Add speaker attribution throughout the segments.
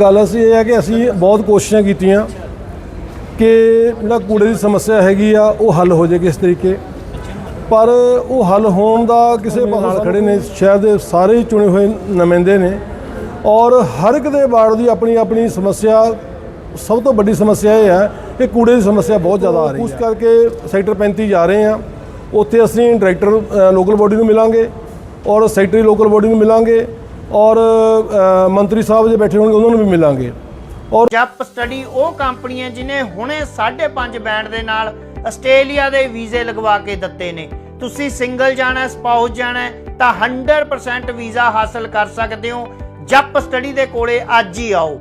Speaker 1: ਗੱਲ ਅਸੀਂ ਇਹ ਹੈ ਕਿ ਅਸੀਂ ਬਹੁਤ ਕੋਸ਼ਿਸ਼ਾਂ ਕੀਤੀਆਂ ਕਿ ਜਿਹੜਾ ਕੂੜੇ ਦੀ ਸਮੱਸਿਆ ਹੈਗੀ ਆ ਉਹ ਹੱਲ ਹੋ ਜਾਏ ਕਿਸ ਤਰੀਕੇ। ਪਰ ਉਹ ਹੱਲ ਹੋਣ ਦਾ ਕਿਸੇ ਪਾਸੇ ਨਾਲ ਖੜੇ ਨੇ ਸ਼ਹਿਰ ਦੇ ਸਾਰੇ ਹੀ ਚੁਣੇ ਹੋਏ ਨੁਮਾਇੰਦੇ ਨੇ ਔਰ ਹਰ ਇੱਕ ਦੇ ਵਾਰਡ ਦੀ ਆਪਣੀ ਆਪਣੀ ਸਮੱਸਿਆ ਸਭ ਤੋਂ ਵੱਡੀ ਸਮੱਸਿਆ ਇਹ ਹੈ ਕਿ ਕੂੜੇ ਦੀ ਸਮੱਸਿਆ ਬਹੁਤ ਜ਼ਿਆਦਾ ਆ ਰਹੀ ਹੈ। ਉਸ ਕਰਕੇ ਸੈਕਟਰ 35 ਜਾ ਰਹੇ ਆ ਉੱਥੇ ਅਸੀਂ ਡਾਇਰੈਕਟਰ ਲੋਕਲ ਬੋਡੀ ਨੂੰ ਮਿਲਾਂਗੇ ਔਰ ਸੈਕਟਰੀ ਲੋਕਲ ਬੋਡੀ ਨੂੰ ਮਿਲਾਂਗੇ। ਔਰ ਮੰਤਰੀ ਸਾਹਿਬ ਜੇ ਬੈਠੇ ਹੋਣਗੇ ਉਹਨਾਂ ਨੂੰ ਵੀ ਮਿਲਾਂਗੇ। ਔਰ
Speaker 2: ਜੱਪ ਸਟੱਡੀ ਉਹ ਕੰਪਨੀ ਹੈ ਜਿਨੇ ਹੁਣੇ 5.5 ਬੈਂਡ ਦੇ ਨਾਲ ਆਸਟ੍ਰੇਲੀਆ ਦੇ ਵੀਜ਼ੇ ਲਗਵਾ ਕੇ ਦਿੱਤੇ ਨੇ। ਤੁਸੀਂ ਸਿੰਗਲ ਜਾਣਾ ਹੈ, ਸਪਾਊਸ ਜਾਣਾ ਤਾਂ 100% ਵੀਜ਼ਾ ਹਾਸਲ ਕਰ ਸਕਦੇ ਹੋ। ਜਪ ਸਟੱਡੀ ਦੇ ਕੋਲੇ ਅੱਜ ਹੀ ਆਓ।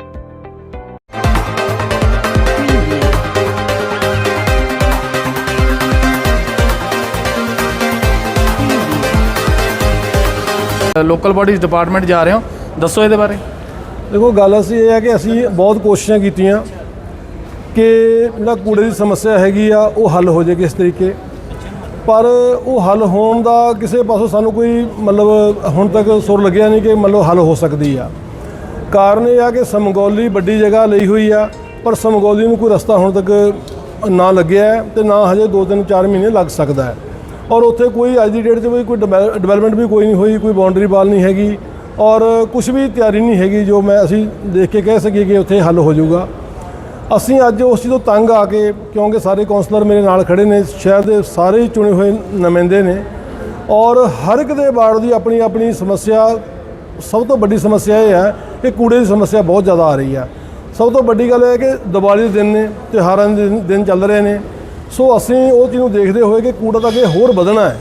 Speaker 3: ਲੋਕਲ ਬਾਡੀਜ਼ ਡਿਪਾਰਟਮੈਂਟ ਜਾ ਰਹੇ ਹੋ? ਦੱਸੋ ਇਹਦੇ ਬਾਰੇ।
Speaker 1: ਦੇਖੋ, ਗੱਲ ਅਸੀਂ ਇਹ ਹੈ ਕਿ ਅਸੀਂ ਬਹੁਤ ਕੋਸ਼ਿਸ਼ਾਂ ਕੀਤੀਆਂ ਕਿ ਜਿਹੜਾ ਕੂੜੇ ਦੀ ਸਮੱਸਿਆ ਹੈਗੀ ਆ, ਉਹ ਹੱਲ ਹੋ ਜਾਏ ਕਿਸ ਤਰੀਕੇ। ਪਰ ਉਹ ਹੱਲ ਹੋਣ ਦਾ ਕਿਸੇ ਪਾਸੋਂ ਸਾਨੂੰ ਕੋਈ ਮਤਲਬ ਹੁਣ ਤੱਕ ਸੁਰ ਲੱਗਿਆ ਨਹੀਂ ਕਿ ਮਤਲਬ ਹੱਲ ਹੋ ਸਕਦੀ ਆ। ਕਾਰਨ ਇਹ ਆ ਕਿ ਸਮਗੌਲੀ ਵੱਡੀ ਜਗ੍ਹਾ ਲਈ ਹੋਈ ਆ, ਪਰ ਸਮਗੌਲੀ ਨੂੰ ਕੋਈ ਰਸਤਾ ਹੁਣ ਤੱਕ ਨਾ ਲੱਗਿਆ ਹੈ ਤੇ ਨਾ ਹਜੇ 2-3 4 ਮਹੀਨੇ ਲੱਗ ਸਕਦਾ ਹੈ। ਔਰ ਉੱਥੇ ਕੋਈ ਅੱਜ ਦੀ ਡੇਟ 'ਚ ਵੀ ਕੋਈ ਡਿਵੈਲਪਮੈਂਟ ਵੀ ਕੋਈ ਨਹੀਂ ਹੋਈ, ਕੋਈ ਬਾਉਂਡਰੀ ਵਾਲ ਨਹੀਂ ਹੈਗੀ ਔਰ ਕੁਝ ਵੀ ਤਿਆਰੀ ਨਹੀਂ ਹੈਗੀ ਜੋ ਮੈਂ ਅਸੀਂ ਦੇਖ ਕੇ ਕਹਿ ਸਕੀਏ ਕਿ ਉੱਥੇ ਹੱਲ ਹੋ ਜਾਊਗਾ। ਅਸੀਂ ਅੱਜ ਉਸ ਚੀਜ਼ ਤੋਂ ਤੰਗ ਆ ਕੇ ਕਿਉਂਕਿ ਸਾਰੇ ਕਾਉਂਸਲਰ ਮੇਰੇ ਨਾਲ ਖੜੇ ਨੇ, ਸ਼ਹਿਰ ਦੇ ਸਾਰੇ ਹੀ ਚੁਣੇ ਹੋਏ ਨੁਮਾਇੰਦੇ ਨੇ ਔਰ ਹਰ ਇੱਕ ਦੇ ਵਾਰਡ ਦੀ ਆਪਣੀ ਆਪਣੀ ਸਮੱਸਿਆ, ਸਭ ਤੋਂ ਵੱਡੀ ਸਮੱਸਿਆ ਇਹ ਹੈ ਕਿ ਕੂੜੇ ਦੀ ਸਮੱਸਿਆ ਬਹੁਤ ਜ਼ਿਆਦਾ ਆ ਰਹੀ ਹੈ। ਸਭ ਤੋਂ ਵੱਡੀ ਗੱਲ ਇਹ ਹੈ ਕਿ ਦੀਵਾਲੀ ਦੇ ਦਿਨ ਨੇ, ਤਿਉਹਾਰਾਂ ਦੇ ਦਿਨ- ਦਿਨ ਚੱਲ ਰਹੇ ਨੇ ਸੋ ਅਸੀਂ ਉਹ ਚੀਜ਼ ਨੂੰ ਦੇਖਦੇ ਹੋਏ ਕਿ ਕੂੜਾ ਤਾਂ ਅੱਗੇ ਹੋਰ ਵਧਣਾ ਹੈ।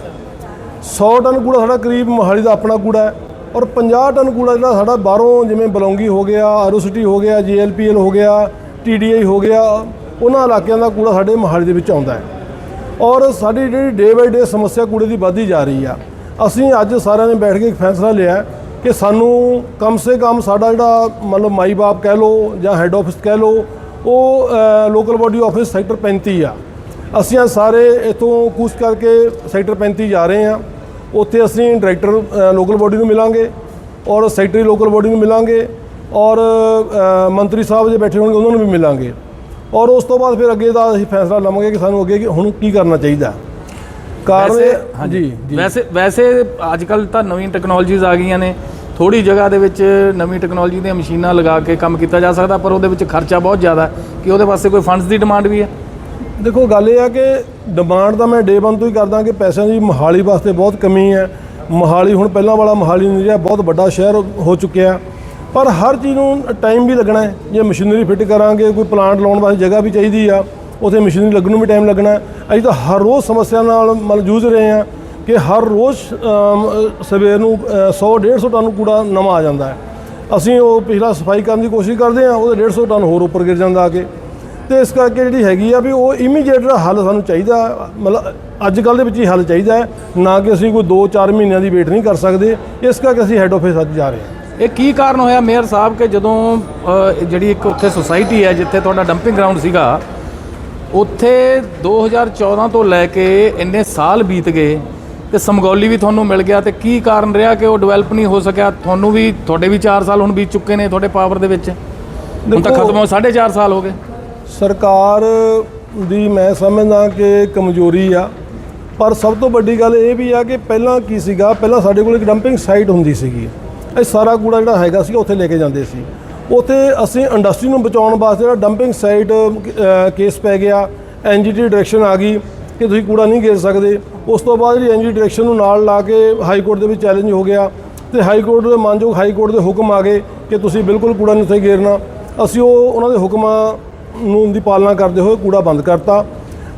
Speaker 1: 100 ਟਨ ਕੂੜਾ ਸਾਡਾ ਕਰੀਬ ਮੋਹਾਲੀ ਦਾ ਆਪਣਾ ਕੂੜਾ ਹੈ ਔਰ 50 ਟਨ ਕੂੜਾ ਜਿਹੜਾ ਸਾਡਾ ਬਾਹਰੋਂ ਜਿਵੇਂ ਬਲੌਂਗੀ ਹੋ ਗਿਆ ਆਰਓਸਿਟੀ ਹੋ ਗਿਆ ਜੀਐਲਪੀਐਲ ਹੋ ਗਿਆ ਟੀਡੀਆਈ ਹੋ ਗਿਆ, ਉਹਨਾਂ ਇਲਾਕਿਆਂ ਦਾ ਕੂੜਾ ਸਾਡੇ ਮੋਹਾਲੀ ਦੇ ਵਿੱਚ ਆਉਂਦਾ ਹੈ। ਔਰ ਸਾਡੀ ਜਿਹੜੀ ਡੇ ਬਾਈ ਡੇ ਸਮੱਸਿਆ ਕੂੜੇ ਦੀ ਵੱਧਦੀ ਜਾ ਰਹੀ ਆ। ਅਸੀਂ ਅੱਜ ਸਾਰਿਆਂ ਨੇ ਬੈਠ ਕੇ ਇੱਕ ਫੈਸਲਾ ਲਿਆ ਕਿ ਸਾਨੂੰ ਕਮ ਸੇ ਕਮ ਸਾਡਾ ਜਿਹੜਾ ਮਤਲਬ ਮਾਈ ਬਾਪ ਕਹਿ ਲਓ ਜਾਂ ਹੈੱਡ ਆਫਿਸ ਕਹਿ ਲਓ, ਉਹ ਲੋਕਲ ਬਾਡੀ ਆਫਿਸ ਸੈਕਟਰ 35 ਆ। ਅਸੀਂ ਸਾਰੇ ਇਥੋਂ ਕੂਚ ਕਰਕੇ ਸੈਕਟਰ 35 ਜਾ ਰਹੇ ਆ ਉੱਥੇ ਅਸੀਂ ਡਾਇਰੈਕਟਰ ਲੋਕਲ ਬਾਡੀ ਨੂੰ ਮਿਲਾਂਗੇ ਔਰ ਸੈਕਟਰੀ ਲੋਕਲ ਬਾਡੀ ਨੂੰ ਮਿਲਾਂਗੇ ਔਰ ਮੰਤਰੀ ਸਾਹਿਬ ਜੇ ਬੈਠੇ ਹੋਣਗੇ ਉਹਨਾਂ ਨੂੰ ਵੀ ਮਿਲਾਂਗੇ। ਔਰ ਉਸ ਤੋਂ ਬਾਅਦ ਫਿਰ ਅੱਗੇ ਦਾ ਅਸੀਂ ਫੈਸਲਾ ਲਵਾਂਗੇ ਕਿ ਸਾਨੂੰ ਅੱਗੇ ਕੀ- ਹੁਣ ਕੀ ਕਰਨਾ ਚਾਹੀਦਾ। ਹੈ। ਕਾਰਨ ਹਾਂਜੀ
Speaker 3: ਵੈਸੇ ਵੈਸੇ ਅੱਜ ਕੱਲ ਤਾਂ ਨਵੀਂ ਟੈਕਨੋਲੋਜੀਜ਼ ਆ ਗਈਆਂ ਨੇ। ਥੋੜੀ ਜਗ੍ਹਾ ਦੇ ਵਿੱਚ ਨਵੀਂ ਟੈਕਨੋਲੋਜੀ ਦੀਆਂ ਮਸ਼ੀਨਾਂ ਲਗਾ ਕੇ ਕੰਮ ਕੀਤਾ ਜਾ ਸਕਦਾ ਪਰ ਉਹਦੇ ਵਿੱਚ ਖਰਚਾ ਬਹੁਤ ਜ਼ਿਆਦਾ ਹੈ। ਕਿ ਉਹਦੇ ਵਾਸਤੇ ਕੋਈ ਫੰਡਸ ਦੀ ਡਿਮਾਂਡ ਵੀ ਹੈ?
Speaker 1: ਦੇਖੋ, ਗੱਲ ਇਹ ਆ ਕਿ ਡਿਮਾਂਡ ਤਾਂ ਮੈਂ ਡੇ ਵਨ ਤੋਂ ਹੀ ਕਰਦਾ ਕਿ ਪੈਸਿਆਂ ਦੀ ਮੋਹਾਲੀ ਵਾਸਤੇ ਬਹੁਤ ਕਮੀ ਹੈ। ਮੋਹਾਲੀ ਹੁਣ ਪਹਿਲਾਂ ਵਾਲਾ ਮੋਹਾਲੀ ਨਹੀਂ ਰਿਹਾ, ਬਹੁਤ ਵੱਡਾ ਸ਼ਹਿਰ ਹੋ ਚੁੱਕਿਆ। ਪਰ ਹਰ ਚੀਜ਼ ਨੂੰ ਟਾਈਮ ਵੀ ਲੱਗਣਾ ਹੈ। ਜੇ ਮਸ਼ੀਨਰੀ ਫਿੱਟ ਕਰਾਂਗੇ, ਕੋਈ ਪਲਾਂਟ ਲਾਉਣ ਵਾਸਤੇ ਜਗ੍ਹਾ ਵੀ ਚਾਹੀਦੀ ਆ, ਉਥੇ ਮਸ਼ੀਨਰੀ ਲੱਗਣ ਨੂੰ ਵੀ ਟਾਈਮ ਲੱਗਣਾ ਅਸੀਂ ਤਾਂ ਹਰ ਰੋਜ਼ ਸਮੱਸਿਆ ਨਾਲ ਮਤਲਬ ਜੂਝ ਰਹੇ ਹਾਂ ਕਿ ਹਰ ਰੋਜ਼ ਸਵੇਰ ਨੂੰ 100 150 ਟਨ ਕੂੜਾ ਨਵਾਂ ਆ ਜਾਂਦਾ ਹੈ। ਅਸੀਂ ਉਹ ਪਿਛਲਾ ਸਫ਼ਾਈ ਕਰਨ ਦੀ ਕੋਸ਼ਿਸ਼ ਕਰਦੇ ਹਾਂ, ਉਹਦੇ 150 ਟਨ ਹੋਰ ਉੱਪਰ ਗਿਰ ਜਾਂਦਾ ਆ ਕੇ। ਤੇ ਇਸ ਕਰਕੇ ਜਿਹੜੀ ਹੈਗੀ ਆ ਵੀ ਉਹ ਇਮੀਡੀਏਟ ਹੱਲ ਸਾਨੂੰ ਚਾਹੀਦਾ। ਮਤਲਬ ਅੱਜ ਕੱਲ ਦੇ ਵਿੱਚ ਹੀ ਹੱਲ ਚਾਹੀਦਾ ਹੈ ਨਾ ਕਿ ਅਸੀਂ ਕੋਈ 2-4 ਮਹੀਨਿਆਂ ਦੀ ਵੇਟ ਨਹੀਂ ਕਰ ਸਕਦੇ। ਇਸ ਕਰਕੇ ਅਸੀਂ ਹੈੱਡ ਆਫਿਸ ਅੱਜ ਜਾ ਰਹੇ ਹਾਂ।
Speaker 3: ਇਹ ਕੀ ਕਾਰਨ ਹੋਇਆ? ਮੇਅਰ ਸਾਹਿਬ ਕਿ ਜਦੋਂ ਜਿਹੜੀ ਇੱਕ ਉੱਥੇ ਸੁਸਾਇਟੀ ਹੈ ਜਿੱਥੇ ਤੁਹਾਡਾ ਡੰਪਿੰਗ ਗਰਾਊਂਡ ਸੀਗਾ ਉੱਥੇ 2014 ਤੋਂ ਲੈ ਕੇ ਇੰਨੇ ਸਾਲ ਬੀਤ ਗਏ ਤੇ ਸਮਗੌਲੀ ਵੀ ਤੁਹਾਨੂੰ ਮਿਲ ਗਿਆ ਤੇ ਕੀ ਕਾਰਨ ਰਿਹਾ ਕਿ ਉਹ ਡਿਵੈਲਪ ਨਹੀਂ ਹੋ ਸਕਿਆ? ਤੁਹਾਨੂੰ ਵੀ ਤੁਹਾਡੇ ਵੀ 4 ਸਾਲ ਹੁਣ ਬੀਤ ਚੁੱਕੇ ਨੇ ਤੁਹਾਡੇ ਪਾਵਰ ਦੇ ਵਿੱਚ। ਹੁਣ ਤਾਂ ਖਤਮ ਹੋ 4.5 ਸਾਲ ਹੋ ਗਏ।
Speaker 1: ਸਰਕਾਰ ਦੀ ਮੈਂ ਸਮਝਦਾ ਕਿ ਕਮਜ਼ੋਰੀ ਆ, ਪਰ ਸਭ ਤੋਂ ਵੱਡੀ ਗੱਲ ਇਹ ਵੀ ਆ ਕਿ ਪਹਿਲਾਂ ਕੀ ਸੀਗਾ, ਪਹਿਲਾਂ ਸਾਡੇ ਕੋਲ ਇੱਕ ਡੰਪਿੰਗ ਸਾਈਟ ਹੁੰਦੀ ਸੀਗੀ। ਇਹ ਸਾਰਾ ਕੂੜਾ ਜਿਹੜਾ ਹੈਗਾ ਸੀ, ਉੱਥੇ ਲੈ ਕੇ ਜਾਂਦੇ ਸੀ। ਉੱਥੇ ਅਸੀਂ ਇੰਡਸਟਰੀ ਨੂੰ ਬਚਾਉਣ ਵਾਸਤੇ ਜਿਹੜਾ ਡੰਪਿੰਗ ਸਾਈਟ ਕੇਸ ਪੈ ਗਿਆ ਐਨਜੀਟੀ ਡਾਇਰੈਕਸ਼ਨ ਆ ਗਈ ਕਿ ਤੁਸੀਂ ਕੂੜਾ ਨਹੀਂ ਗੇਰ ਸਕਦੇ। ਉਸ ਤੋਂ ਬਾਅਦ ਜਿਹੜੀ ਐਨਜੀ ਡਾਇਰੈਕਸ਼ਨ ਨੂੰ ਨਾਲ ਲਾ ਕੇ ਹਾਈ ਕੋਰਟ ਦੇ ਵਿੱਚ ਚੈਲੰਜ ਹੋ ਗਿਆ ਤੇ ਹਾਈ ਕੋਰਟ ਦੇ ਮਾਨਯੋਗ ਹਾਈ ਕੋਰਟ ਦੇ ਹੁਕਮ ਆ ਗਏ ਕਿ ਤੁਸੀਂ ਬਿਲਕੁਲ ਕੂੜਾ ਨਹੀਂ ਉੱਥੇ ਗੇਰਨਾ। ਅਸੀਂ ਉਹ, ਉਹਨਾਂ ਦੇ ਹੁਕਮਾਂ ਨੂੰ ਦੀ ਪਾਲਣਾ ਕਰਦੇ ਹੋਏ ਕੂੜਾ ਬੰਦ ਕਰਤਾ।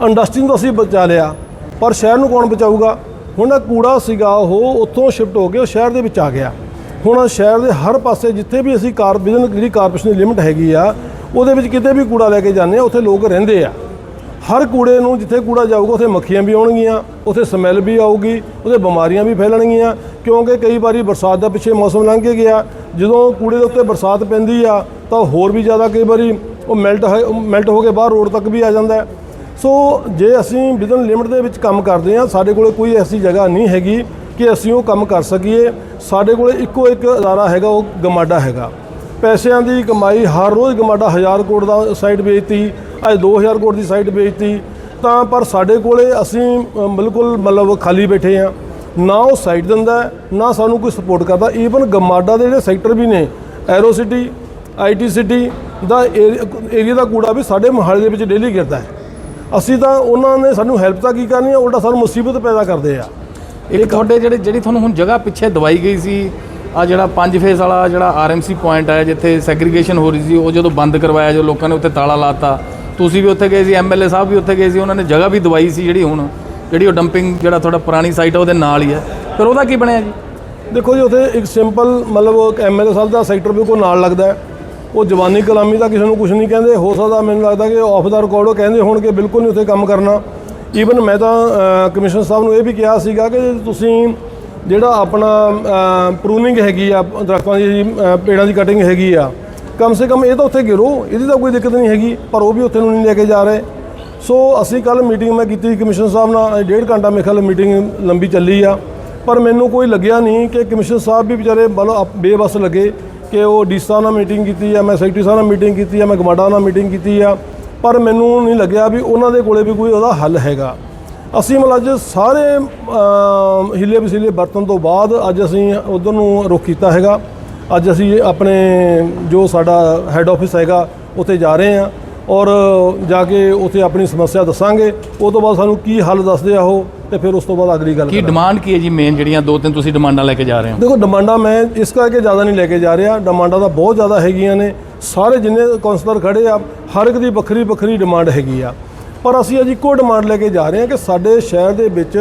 Speaker 1: ਇੰਡਸਟਰੀ ਨੂੰ ਅਸੀਂ ਬਚਾ ਲਿਆ। ਪਰ ਸ਼ਹਿਰ ਨੂੰ ਕੌਣ ਬਚਾਊਗਾ? ਹੁਣ ਇਹ ਕੂੜਾ ਸੀਗਾ, ਉਹ ਉੱਥੋਂ ਸ਼ਿਫਟ ਹੋ ਕੇ ਉਹ ਸ਼ਹਿਰ ਦੇ ਵਿੱਚ ਆ ਗਿਆ। ਹੁਣ ਸ਼ਹਿਰ ਦੇ ਹਰ ਪਾਸੇ ਜਿੱਥੇ ਵੀ ਅਸੀਂ ਕਾਰ ਵਿਜ਼ਨ ਜਿਹੜੀ ਕਾਰਪੋਰੇਸ਼ਨ ਦੀ ਲਿਮਟ ਹੈਗੀ ਆ, ਉਹਦੇ ਵਿੱਚ ਕਿਤੇ ਵੀ ਕੂੜਾ ਲੈ ਕੇ ਜਾਂਦੇ ਆ, ਉੱਥੇ ਲੋਕ ਰਹਿੰਦੇ ਆ। ਹਰ ਕੂੜੇ ਨੂੰ ਜਿੱਥੇ ਕੂੜਾ ਜਾਊਗਾ, ਉੱਥੇ ਮੱਖੀਆਂ ਵੀ ਆਉਣਗੀਆਂ, ਉੱਥੇ ਸਮੈਲ ਵੀ ਆਊਗੀ, ਉੱਥੇ ਬਿਮਾਰੀਆਂ ਵੀ ਫੈਲਣਗੀਆਂ। ਕਿਉਂਕਿ ਕਈ ਵਾਰੀ ਬਰਸਾਤ ਦਾ ਪਿੱਛੇ ਮੌਸਮ ਲੰਘ ਕੇ ਗਿਆ। ਜਦੋਂ ਕੂੜੇ ਦੇ ਉੱਤੇ ਬਰਸਾਤ ਪੈਂਦੀ ਆ, ਤਾਂ ਹੋਰ ਵੀ ਜ਼ਿਆਦਾ ਕਈ ਵਾਰੀ ਉਹ ਮੈਲਟ ਮੈਲਟ ਹੋ ਕੇ ਬਾਹਰ ਰੋਡ ਤੱਕ ਵੀ ਆ ਜਾਂਦਾ ਸੋ ਜੇ ਅਸੀਂ ਵਿਦਨ ਲਿਮਟ ਦੇ ਵਿੱਚ ਕੰਮ ਕਰਦੇ ਹਾਂ, ਸਾਡੇ ਕੋਲੇ ਕੋਈ ਐਸੀ ਜਗ੍ਹਾ ਨਹੀਂ ਹੈਗੀ ਕਿ ਅਸੀਂ ਉਹ ਕੰਮ ਕਰ ਸਕੀਏ। ਸਾਡੇ ਕੋਲੇ ਇੱਕੋ ਇੱਕ ਅਦਾਰਾ ਹੈਗਾ, ਉਹ ਗਮਾਡਾ ਹੈਗਾ। ਪੈਸਿਆਂ ਦੀ ਕਮਾਈ, ਹਰ ਰੋਜ਼ ਗਮਾਡਾ 1000 ਕਰੋੜ ਦਾ ਸਾਈਟ ਵੇਚਤੀ, ਅੱਜ 2000 ਕਰੋੜ ਦੀ ਸਾਈਟ ਵੇਚਤੀ। ਤਾਂ ਪਰ ਸਾਡੇ ਕੋਲੇ ਅਸੀਂ ਬਿਲਕੁਲ ਮਤਲਬ ਖਾਲੀ ਬੈਠੇ ਆ ਨਾ ਉਹ ਸਾਈਟ ਦਿੰਦਾ ਨਾ ਸਾਨੂੰ ਕੋਈ ਸਪੋਰਟ ਕਰਦਾ। ਈਵਨ ਗਮਾਡਾ ਦੇ ਜਿਹੜੇ ਸੈਕਟਰ ਵੀ ਨੇ ਐਰੋ ਸਿਟੀ ਆਈਟੀ ਸਿਟੀ ਦਾ ਏਰੀਆ ਦਾ ਕੂੜਾ ਵੀ ਸਾਡੇ ਮੋਹਾਲੀ ਦੇ ਵਿੱਚ ਡੇਲੀ ਗਿਰਦਾ ਹੈ। ਅਸੀਂ ਤਾਂ ਉਹਨਾਂ ਨੇ ਸਾਨੂੰ ਹੈਲਪ ਤਾਂ ਕੀ ਕਰਨੀ ਆ ਉਲਟਾ ਸਾਨੂੰ ਮੁਸੀਬਤ ਪੈਦਾ ਕਰਦੇ ਆ।
Speaker 3: ਇੱਕ ਤੁਹਾਡੇ ਜਿਹੜੇ ਜਿਹੜੀ ਤੁਹਾਨੂੰ ਹੁਣ ਜਗ੍ਹਾ ਪਿੱਛੇ ਦਵਾਈ ਗਈ ਸੀ ਆ ਜਿਹੜਾ ਪੰਜ ਫੇਸ ਵਾਲਾ ਜਿਹੜਾ ਆਰਐਮਸੀ ਪੁਆਇੰਟ ਹੈ ਜਿੱਥੇ ਸੈਗਰੀਗੇਸ਼ਨ ਹੋ ਰਹੀ ਸੀ ਉਹ ਜਦੋਂ ਬੰਦ ਕਰਵਾਇਆ ਜੋ ਲੋਕਾਂ ਨੇ ਉੱਥੇ ਤਾਲਾ ਲਾਤਾ ਤੁਸੀਂ ਵੀ ਉੱਥੇ ਗਏ ਸੀ ਐਮਐਲਏ ਸਾਹਿਬ ਵੀ ਉੱਥੇ ਗਏ ਸੀ ਉਹਨਾਂ ਨੇ ਜਗ੍ਹਾ ਵੀ ਦਵਾਈ ਸੀ ਜਿਹੜੀ ਹੁਣ ਜਿਹੜੀ ਉਹ ਡੰਪਿੰਗ ਜਿਹੜਾ ਤੁਹਾਡਾ ਪੁਰਾਣੀ ਸਾਈਟ ਹੈ ਉਹਦੇ ਨਾਲ ਹੀ ਹੈ। ਫਿਰ ਉਹਦਾ ਕੀ ਬਣਿਆ ਜੀ?
Speaker 1: ਦੇਖੋ ਜੀ ਉੱਥੇ ਇੱਕ ਸਿੰਪਲ ਮਤਲਬ ਐਮਐਲਏ ਸਾਹਿਬ ਦਾ ਸੈਕਟਰ ਵੀ ਕੋਈ ਨਾਲ ਲੱਗਦਾ ਹੈ। ਉਹ ਜਵਾਨੀ ਕਲਾਮੀ ਦਾ ਕਿਸੇ ਨੂੰ ਕੁਝ ਨਹੀਂ ਕਹਿੰਦੇ ਹੋ ਸਕਦਾ ਮੈਨੂੰ ਲੱਗਦਾ ਕਿ ਆਫ ਦਾ ਰਿਕਾਰਡ ਉਹ ਕਹਿੰਦੇ ਹੋਣ ਕਿ ਬਿਲਕੁਲ ਨਹੀਂ ਉੱਥੇ ਕੰਮ ਕਰਨਾ। ਈਵਨ ਮੈਂ ਤਾਂ ਕਮਿਸ਼ਨਰ ਸਾਹਿਬ ਨੂੰ ਇਹ ਵੀ ਕਿਹਾ ਸੀਗਾ ਕਿ ਤੁਸੀਂ ਜਿਹੜਾ ਆਪਣਾ ਪ੍ਰੂਨਿੰਗ ਹੈਗੀ ਆ ਦਰਖਤਾਂ ਦੀ ਅ, ਪੇੜਾਂ ਦੀ ਕਟਿੰਗ ਹੈਗੀ ਆ ਕਮ ਸੇ ਕਮ ਇਹ ਤਾਂ ਉੱਥੇ ਗਿਰੋ ਇਹਦੀ ਤਾਂ ਕੋਈ ਦਿੱਕਤ ਨਹੀਂ ਹੈਗੀ ਪਰ ਉਹ ਵੀ ਉੱਥੇ ਨੂੰ ਨਹੀਂ ਲੈ ਕੇ ਜਾ ਰਹੇ। ਸੋ ਅਸੀਂ ਕੱਲ ਮੀਟਿੰਗ ਮੈਂ ਕੀਤੀ ਕਮਿਸ਼ਨਰ ਸਾਹਿਬ ਨਾਲ ਡੇਢ ਘੰਟਾ ਮੇਰੇ ਖਿਆਲ ਮੀਟਿੰਗ ਲੰਬੀ ਚੱਲੀ ਆ ਪਰ ਮੈਨੂੰ ਕੋਈ ਲੱਗਿਆ ਨਹੀਂ ਕਿ ਕਮਿਸ਼ਨਰ ਸਾਹਿਬ ਵੀ ਵਿਚਾਰੇ ਮਤਲਬ ਆਪ- ਬੇਬਸ ਲੱਗੇ। ਕਿ ਉਹ ਡੀਸਾ ਨਾਲ ਮੀਟਿੰਗ ਕੀਤੀ ਆ ਮੈਂ ਸੈਕਟਰੀ ਸਾਹਿਬ ਨਾਲ ਮੀਟਿੰਗ ਕੀਤੀ ਆ ਮੈਂ ਗਮਾਡਾ ਨਾਲ ਮੀਟਿੰਗ ਕੀਤੀ ਆ ਪਰ ਮੈਨੂੰ ਨਹੀਂ ਲੱਗਿਆ ਵੀ ਉਹਨਾਂ ਦੇ ਕੋਲੇ ਵੀ ਕੋਈ ਉਹਦਾ ਹੱਲ ਹੈਗਾ। ਅਸੀਂ ਮਤਲਬ ਅੱਜ ਸਾਰੇ ਅਮ, ਹਿੱਲੇ ਵਸੀਲੇ ਵਰਤਣ ਤੋਂ ਬਾਅਦ ਅੱਜ ਅਸੀਂ ਉਧਰ ਨੂੰ ਰੁਖ ਕੀਤਾ ਹੈਗਾ। ਅੱਜ ਅਸੀਂ ਆਪਣੇ ਜੋ ਸਾਡਾ ਹੈੱਡ ਆਫਿਸ ਹੈਗਾ ਉੱਥੇ ਜਾ ਰਹੇ ਹਾਂ। ਔਰ ਜਾ ਕੇ ਉੱਥੇ ਆਪਣੀ ਸਮੱਸਿਆ ਦੱਸਾਂਗੇ ਉਹ ਤੋਂ ਬਾਅਦ ਸਾਨੂੰ ਕੀ ਹੱਲ ਦੱਸਦੇ ਆ ਉਹ ਤੇ ਫਿਰ ਉਸ ਤੋਂ ਬਾਅਦ ਅਗਲੀ ਗੱਲ
Speaker 3: ਕੀ
Speaker 1: ਕਰਾਂਗੇ।
Speaker 3: ਡਿਮਾਂਡ ਕੀ ਹੈ ਜੀ ਮੇਨ ਜਿਹੜੀਆਂ ਦੋ ਤਿੰਨ ਤੁਸੀਂ ਡਿਮਾਂਡਾਂ ਲੈ ਕੇ ਜਾ ਰਹੇ ਹੋ?
Speaker 1: ਦੇਖੋ ਡਿਮਾਂਡਾਂ ਮੈਂ ਇਸ ਕਰਕੇ ਜ਼ਿਆਦਾ ਨਹੀਂ ਲੈ ਕੇ ਜਾ ਰਿਹਾ ਡਿਮਾਂਡਾਂ ਤਾਂ ਬਹੁਤ ਜ਼ਿਆਦਾ ਹੈਗੀਆਂ ਨੇ ਸਾਰੇ ਜਿੰਨੇ ਕੌਂਸਲਰ ਖੜੇ ਆ ਹਰ ਇੱਕ ਦੀ ਵੱਖਰੀ ਵੱਖਰੀ ਡਿਮਾਂਡ ਹੈਗੀ ਆ। ਪਰ ਅਸੀਂ ਅੱਜ ਇੱਕੋ ਡਿਮਾਂਡ ਲੈ ਕੇ ਜਾ ਰਹੇ ਹਾਂ ਕਿ ਸਾਡੇ ਸ਼ਹਿਰ ਦੇ ਵਿੱਚ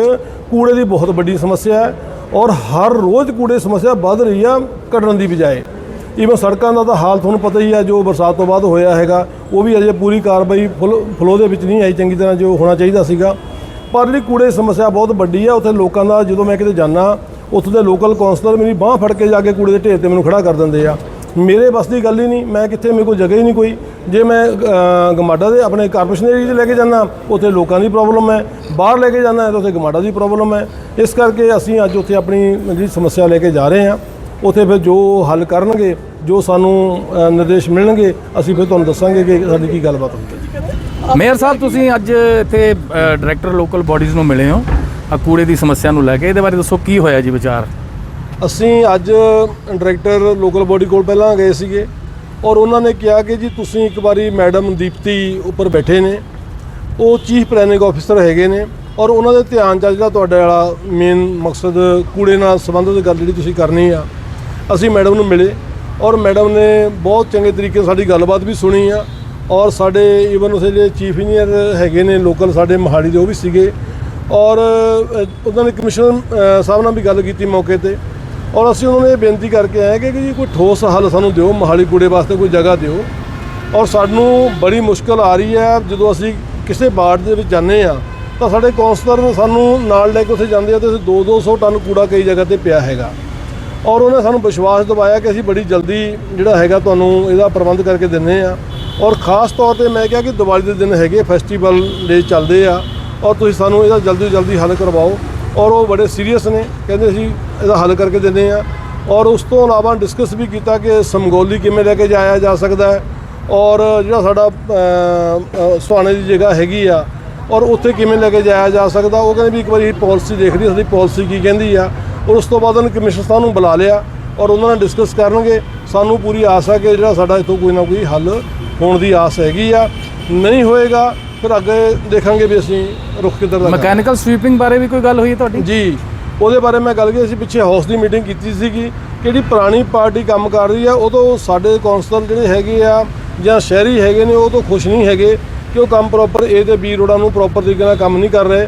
Speaker 1: ਕੂੜੇ ਦੀ ਬਹੁਤ ਵੱਡੀ ਸਮੱਸਿਆ ਹੈ ਔਰ ਹਰ ਰੋਜ਼ ਕੂੜੇ ਸਮੱਸਿਆ ਵੱਧ ਰਹੀ ਆ ਘਟਣ ਦੀ ਬਜਾਏ। ਈਵਨ ਸੜਕਾਂ ਦਾ ਤਾਂ ਹਾਲ ਤੁਹਾਨੂੰ ਪਤਾ ਹੀ ਹੈ ਜੋ ਬਰਸਾਤ ਤੋਂ ਬਾਅਦ ਹੋਇਆ ਹੈਗਾ, ਉਹ ਵੀ ਅਜੇ ਪੂਰੀ ਕਾਰਵਾਈ ਫੁੱਲ, ਫਲੋ ਦੇ ਵਿੱਚ ਨਹੀਂ ਆਈ ਚੰਗੀ ਤਰ੍ਹਾਂ ਜੋ ਹੋਣਾ ਚਾਹੀਦਾ ਸੀਗਾ। ਪਰ ਜਿਹੜੀ ਕੂੜੇ ਦੀ ਸਮੱਸਿਆ ਬਹੁਤ ਵੱਡੀ ਆ, ਉੱਥੇ ਲੋਕਾਂ ਦਾ ਜਦੋਂ ਮੈਂ ਕਿਤੇ ਜਾਂਦਾ, ਉੱਥੋਂ ਦੇ ਲੋਕਲ ਕਾਉਂਸਲਰ ਮੇਰੀ ਬਾਹ ਫੜ ਕੇ ਜਾ ਕੇ ਕੂੜੇ ਦੇ ਢੇਰ ਤੇ ਮੈਨੂੰ ਖੜਾ ਕਰ ਦਿੰਦੇ ਆ। ਮੇਰੇ ਬਸ ਦੀ ਗੱਲ ਹੀ ਨਹੀਂ, ਮੈਂ ਕਿੱਥੇ, ਮੇਰੇ ਕੋਲ ਜਗ੍ਹਾ ਹੀ ਨਹੀਂ ਕੋਈ। ਜੇ ਮੈਂ ਗਮਾਡਾ ਦੇ ਆਪਣੇ ਕਾਰਪੋਰੇਸ਼ਨ ਏਰੀਆ 'ਚ ਲੈ ਕੇ ਜਾਂਦਾ, ਉੱਥੇ ਲੋਕਾਂ ਦੀ ਪ੍ਰੋਬਲਮ ਹੈ। ਬਾਹਰ ਲੈ ਕੇ ਜਾਂਦਾ, ਤਾਂ ਉੱਥੇ ਗਮਾਡਾ ਦੀ ਪ੍ਰੋਬਲਮ ਹੈ। ਇਸ ਕਰਕੇ ਅਸੀਂ ਅੱਜ ਉੱਥੇ ਆਪਣੀ ਜਿਹੜੀ ਸਮੱਸਿਆ ਲੈ ਕੇ ਜਾ ਰਹੇ ਹਾਂ। ਉੱਥੇ ਫਿਰ ਜੋ ਹੱਲ ਕਰਨਗੇ ਜੋ ਸਾਨੂੰ ਨਿਰਦੇਸ਼ ਮਿਲਣਗੇ ਅਸੀਂ ਫਿਰ ਤੁਹਾਨੂੰ ਦੱਸਾਂਗੇ ਕਿ ਸਾਡੀ ਕੀ ਗੱਲਬਾਤ ਹੁੰਦੀ ਹੈ।
Speaker 3: ਮੇਅਰ ਸਾਹਿਬ ਤੁਸੀਂ ਅੱਜ ਇੱਥੇ ਡਾਇਰੈਕਟਰ ਲੋਕਲ ਬਾਡੀਜ਼ ਨੂੰ ਮਿਲੇ ਹੋ ਆ ਕੂੜੇ ਦੀ ਸਮੱਸਿਆ ਨੂੰ ਲੈ ਕੇ ਇਹਦੇ ਬਾਰੇ ਦੱਸੋ ਕੀ ਹੋਇਆ ਜੀ ਵਿਚਾਰ?
Speaker 1: ਅਸੀਂ ਅੱਜ ਡਾਇਰੈਕਟਰ ਲੋਕਲ ਬੋਡੀ ਕੋਲ ਪਹਿਲਾਂ ਗਏ ਸੀਗੇ ਔਰ ਉਹਨਾਂ ਨੇ ਕਿਹਾ ਕਿ ਜੀ ਤੁਸੀਂ ਇੱਕ ਵਾਰੀ ਮੈਡਮ ਦੀਪਤੀ ਉੱਪਰ ਬੈਠੇ ਨੇ ਉਹ ਚੀਫ ਪਲੈਨਿੰਗ ਆਫੀਸਰ ਹੈਗੇ ਨੇ ਔਰ ਉਹਨਾਂ ਦੇ ਧਿਆਨ 'ਚ ਜਿਹੜਾ ਤੁਹਾਡੇ ਵਾਲਾ ਮੇਨ ਮਕਸਦ ਕੂੜੇ ਨਾਲ ਸੰਬੰਧਿਤ ਗੱਲ ਜਿਹੜੀ ਤੁਸੀਂ ਕਰਨੀ ਆ ਅਸੀਂ ਮੈਡਮ ਨੂੰ ਮਿਲੇ ਔਰ ਮੈਡਮ ਨੇ ਬਹੁਤ ਚੰਗੇ ਤਰੀਕੇ ਨਾਲ ਸਾਡੀ ਗੱਲਬਾਤ ਵੀ ਸੁਣੀ ਆ ਔਰ ਸਾਡੇ ਈਵਨ ਉਸੇ ਜਿਹੜੇ ਚੀਫ ਇੰਜੀਨੀਅਰ ਹੈਗੇ ਨੇ ਲੋਕਲ ਸਾਡੇ ਮੋਹਾਲੀ ਦੇ ਉਹ ਵੀ ਸੀਗੇ ਔਰ ਉਹਨਾਂ ਨੇ ਕਮਿਸ਼ਨਰ ਸਾਹਿਬ ਨਾਲ ਵੀ ਗੱਲ ਕੀਤੀ ਮੌਕੇ ਤੇ ਔਰ ਅਸੀਂ ਉਹਨਾਂ ਨੂੰ ਇਹ ਬੇਨਤੀ ਕਰਕੇ ਆਏ ਕਿ ਜੀ ਕੋਈ ਠੋਸ ਹੱਲ ਸਾਨੂੰ ਦਿਓ, ਮੋਹਾਲੀ ਕੂੜੇ ਵਾਸਤੇ ਕੋਈ ਜਗ੍ਹਾ ਦਿਓ ਔਰ ਸਾਨੂੰ ਬੜੀ ਮੁਸ਼ਕਲ ਆ ਰਹੀ ਹੈ, ਜਦੋਂ ਅਸੀਂ ਕਿਸੇ ਵਾਰਡ ਦੇ ਵਿੱਚ ਜਾਂਦੇ ਆ ਤਾਂ ਸਾਡੇ ਕੌਂਸਲਰ ਸਾਨੂੰ ਨਾਲ ਲੈ ਕੇ ਉੱਥੇ ਜਾਂਦੇ ਆ ਤੇ 2-200 ਟਨ ਕੂੜਾ ਕਈ ਜਗ੍ਹਾ ਤੇ ਪਿਆ ਹੈਗਾ। ਔਰ ਉਹਨੇ ਸਾਨੂੰ ਵਿਸ਼ਵਾਸ ਦਿਵਾਇਆ ਕਿ ਅਸੀਂ ਬੜੀ ਜਲਦੀ ਜਿਹੜਾ ਹੈਗਾ ਤੁਹਾਨੂੰ ਇਹਦਾ ਪ੍ਰਬੰਧ ਕਰਕੇ ਦਿੰਨੇ ਆ। ਔਰ ਖਾਸ ਤੌਰ ਤੇ ਮੈਂ ਕਿਹਾ ਕਿ ਦੀਵਾਲੀ ਦੇ ਦਿਨ ਹੈਗੇ ਫੈਸਟੀਵਲ ਡੇ ਚੱਲਦੇ ਆ ਔਰ ਤੁਸੀਂ ਸਾਨੂੰ ਇਹਦਾ ਜਲਦੀ ਤੋਂ ਜਲਦੀ ਹੱਲ ਕਰਵਾਓ। ਔਰ ਉਹ ਬੜੇ ਸੀਰੀਅਸ ਨੇ, ਕਹਿੰਦੇ ਅਸੀਂ ਇਹਦਾ ਹੱਲ ਕਰਕੇ ਦਿੰਦੇ ਆ। ਔਰ ਉਸ ਤੋਂ ਇਲਾਵਾ ਡਿਸਕਸ ਵੀ ਕੀਤਾ ਕਿ ਸਮਗੋਲੀ ਕਿਵੇਂ ਲੈ ਕੇ ਜਾਇਆ ਜਾ ਸਕਦਾ ਹੈ। ਔਰ ਜਿਹੜਾ ਸਾਡਾ ਸੁਹਾਣੇ ਦੀ ਜਗ੍ਹਾ ਹੈਗੀ ਆ, ਔਰ ਉੱਥੇ ਕਿਵੇਂ ਲੈ ਕੇ ਜਾਇਆ ਜਾ ਸਕਦਾ, ਉਹ ਕਹਿੰਦੇ ਵੀ ਇੱਕ ਵਾਰੀ ਪਾਲਿਸੀ ਦੇਖ ਲਈ ਸਾਡੀ ਪਾਲਿਸੀ ਕੀ ਕਹਿੰਦੀ ਆ। ਔਰ ਉਸ ਤੋਂ ਬਾਅਦ ਉਹਨਾਂ ਕਮਿਸ਼ਨਰ ਸਾਹਿਬ ਨੂੰ ਬੁਲਾ ਲਿਆ ਔਰ ਉਹਨਾਂ ਨਾਲ ਡਿਸਕਸ ਕਰਨਗੇ। ਸਾਨੂੰ ਪੂਰੀ ਆਸ ਹੈ ਕਿ ਜਿਹੜਾ ਸਾਡਾ ਇੱਥੋਂ ਕੋਈ ਨਾ ਕੋਈ ਹੱਲ ਹੋਣ ਦੀ ਆਸ ਹੈਗੀ ਆ। ਨਹੀਂ ਹੋਏਗਾ ਫਿਰ ਅੱਗੇ ਦੇਖਾਂਗੇ ਵੀ ਅਸੀਂ ਰੁਖ ਕਿੱਧਰ ਦਾ।
Speaker 3: ਮਕੈਨੀਕਲ ਸਵੀਪਿੰਗ ਬਾਰੇ ਵੀ ਕੋਈ ਗੱਲ ਹੋਈ ਤੁਹਾਡੀ?
Speaker 1: ਜੀ ਉਹਦੇ ਬਾਰੇ ਮੈਂ ਗੱਲ ਕੀਤੀ ਅਸੀਂ ਪਿੱਛੇ ਹਾਊਸ ਦੀ ਮੀਟਿੰਗ ਕੀਤੀ ਸੀਗੀ। ਕਿ ਜਿਹੜੀ ਪੁਰਾਣੀ ਪਾਰਟੀ ਕੰਮ ਕਰ ਰਹੀ ਆ ਉਦੋਂ ਸਾਡੇ ਕੌਂਸਲਰ ਜਿਹੜੇ ਹੈਗੇ ਆ ਜਾਂ ਸ਼ਹਿਰੀ ਹੈਗੇ ਨੇ ਉਹ ਤੋਂ ਖੁਸ਼ ਨਹੀਂ ਹੈਗੇ ਕਿ ਉਹ ਕੰਮ ਪ੍ਰੋਪਰ ਏ ਤੇ ਬੀ ਰੋਡਾਂ ਨੂੰ ਪ੍ਰੋਪਰ ਤਰੀਕੇ ਨਾਲ ਕੰਮ ਨਹੀਂ ਕਰ ਰਹੇ।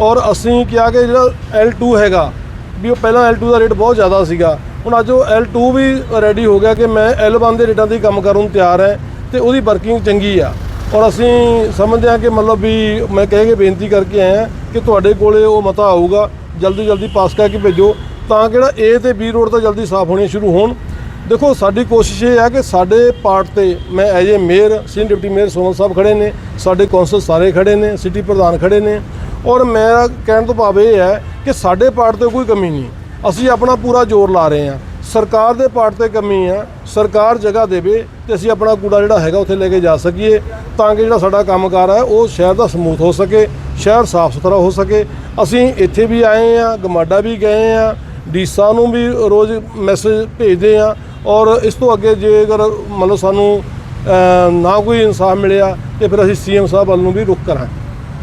Speaker 1: ਔਰ ਅਸੀਂ ਕਿਹਾ ਕਿ ਜਿਹੜਾ L2 ਹੈਗਾ ਵੀ ਉਹ ਪਹਿਲਾਂ L2 ਦਾ ਰੇਟ ਬਹੁਤ ਜ਼ਿਆਦਾ ਸੀਗਾ। ਹੁਣ ਅੱਜ ਉਹ L2 ਵੀ ਰੈਡੀ ਹੋ ਗਿਆ ਕਿ ਮੈਂ L1 ਦੇ ਰੇਟਾਂ ਤੇ ਹੀ ਕੰਮ ਕਰਨ ਨੂੰ ਤਿਆਰ ਹੈ ਤੇ ਉਹਦੀ ਵਰਕਿੰਗ ਚੰਗੀ ਆ। ਔਰ ਅਸੀਂ ਸਮਝਦੇ ਹਾਂ ਕਿ ਮਤਲਬ ਵੀ ਮੈਂ ਕਹਿ ਕੇ ਬੇਨਤੀ ਕਰਕੇ ਆਇਆ ਕਿ ਤੁਹਾਡੇ ਕੋਲੇ ਉਹ ਮਤਾ ਆਊਗਾ, ਜਲਦੀ ਜਲਦੀ ਪਾਸ ਕਰਕੇ ਭੇਜੋ, ਤਾਂ ਕਿ ਜਿਹੜਾ ਏ ਤੇ ਬੀ ਰੋਡ ਤਾਂ ਜਲਦੀ ਸਾਫ਼ ਹੋਣੀਆਂ ਸ਼ੁਰੂ ਹੋਣ। ਦੇਖੋ, ਸਾਡੀ ਕੋਸ਼ਿਸ਼ ਇਹ ਹੈ ਕਿ ਸਾਡੇ ਪਾਰਟ ਤੇ ਮੈਂ as a mayor senior deputy mayor Sonal ਸਾਹਿਬ ਖੜੇ ਨੇ, ਸਾਡੇ ਕੌਂਸਲ ਸਾਰੇ ਖੜੇ ਨੇ ਸਿਟੀ ਪ੍ਰਧਾਨ ਖੜੇ ਨੇ। ਔਰ ਮੇਰਾ ਕਹਿਣ ਤੋਂ ਭਾਵ ਇਹ ਹੈ ਕਿ ਸਾਡੇ ਪਾਰਟ ਤੇ ਕੋਈ ਕਮੀ ਨਹੀਂ। ਅਸੀਂ ਆਪਣਾ ਪੂਰਾ ਜ਼ੋਰ ਲਾ ਰਹੇ ਹਾਂ। ਸਰਕਾਰ ਦੇ ਪਾਰਟ ਤੇ ਕਮੀ ਆ ਸਰਕਾਰ ਜਗ੍ਹਾ ਦੇਵੇ ਤੇ ਅਸੀਂ ਆਪਣਾ ਕੂੜਾ ਜਿਹੜਾ ਹੈਗਾ ਉੱਥੇ ਲੈ ਕੇ ਜਾ ਸਕੀਏ ਤਾਂ ਕਿ ਜਿਹੜਾ ਸਾਡਾ ਕੰਮਕਾਰ ਹੈ, ਉਹ ਸ਼ਹਿਰ ਦਾ ਸਮੂਥ ਹੋ ਸਕੇ, ਸ਼ਹਿਰ ਸਾਫ਼ ਸੁਥਰਾ ਹੋ ਸਕੇ। ਅਸੀਂ ਇੱਥੇ ਵੀ ਆਏ ਆ ਗਮਾਡਾ ਵੀ ਗਏ ਆ ਡੀਸਾ ਨੂੰ ਵੀ ਰੋਜ਼ ਮੈਸੇਜ ਭੇਜਦੇ ਆ ਔਰ ਇਸ ਤੋਂ ਅੱਗੇ ਜੇਕਰ ਮੰਨ ਲਓ ਸਾਨੂੰ ਨਾ ਕੋਈ ਇਨਸਾਫ ਮਿਲਿਆ ਤੇ ਫਿਰ ਅਸੀਂ ਸੀਐਮ ਸਾਹਿਬ ਵੱਲ ਨੂੰ ਵੀ ਰੁਕ ਕਰਾਂਗੇ।